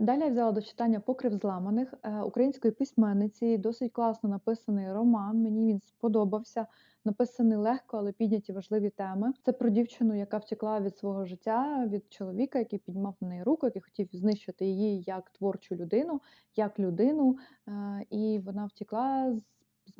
Далі я взяла до читання Покрив зламаних е, української письменниці. Досить класно написаний роман. Мені він сподобався. Написаний легко, але підняті важливі теми. Це про дівчину, яка втекла від свого життя, від чоловіка, який піднімав на неї руку, який хотів знищити її як творчу людину, як людину. Е, І вона втекла, з-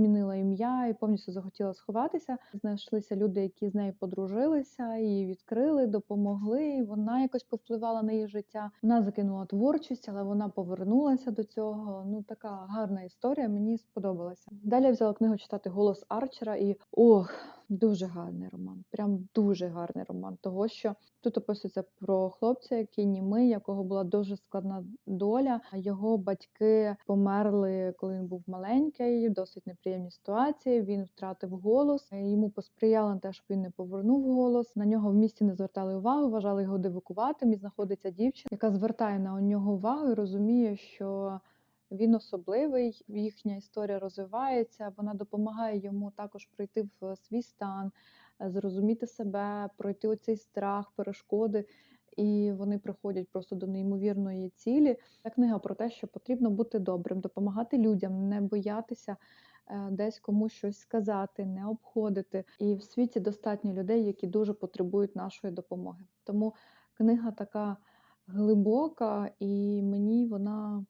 змінила ім'я і повністю захотіла сховатися. Знайшлися люди, які з нею подружилися, її відкрили, допомогли. і Вона якось повпливала на її життя. Вона закинула творчість, але вона повернулася до цього. Ну така гарна історія. Мені сподобалася. Далі я взяла книгу читати Голос Арчера і ох. Дуже гарний роман, прям дуже гарний роман. Того що тут описується про хлопця, який німий, якого була дуже складна доля. Його батьки померли, коли він був маленький, досить неприємні ситуації. Він втратив голос. Йому посприяли на те, щоб він не повернув голос. На нього в місті не звертали увагу, вважали його дивакуватим. І знаходиться дівчина, яка звертає на нього увагу і розуміє, що він особливий, їхня історія розвивається. Вона допомагає йому також пройти в свій стан, е, зрозуміти себе, пройти оцей страх, перешкоди. І вони приходять просто до неймовірної цілі. Це книга про те, що потрібно бути добрим, допомагати людям, не боятися е, десь комусь щось сказати, не обходити. І в світі достатньо людей, які дуже потребують нашої допомоги. Тому книга така глибока, і мені вона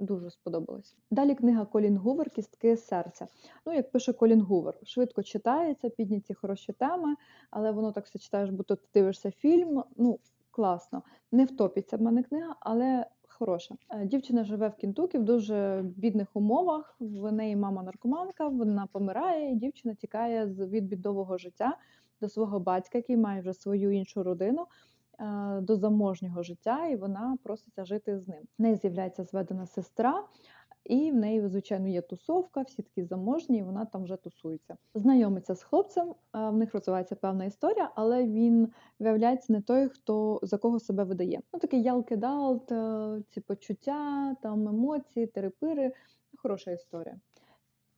дуже сподобалась. Далі книга Колін Гувер Кістки серця. Ну, як пише Колін Гувер, швидко читається, підняті хороші теми, але воно так все читаєш, будто ти дивишся фільм. Ну, класно. Не втопиться в мене книга, але хороша. Е, Дівчина живе в Кентукі в дуже бідних умовах. В неї мама наркоманка, вона помирає, і дівчина тікає з від бідового життя до свого батька, який має вже свою іншу родину. е, До заможнього життя, і вона проситься жити з ним. В неї з'являється зведена сестра, і в неї, звичайно, є тусовка, всі такі заможні, і вона там вже тусується. Знайомиться з хлопцем, в них розвивається певна історія, але він виявляється не той, хто за кого себе видає. Ну такий ялки-далт, е, ці почуття, там емоції, терепири. Хороша історія.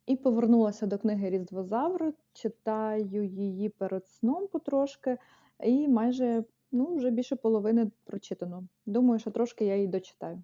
І повернулася до книги Різдвозавр, читаю її перед сном потрошки, і майже ну, вже більше половини прочитано. Думаю, що трошки я її дочитаю.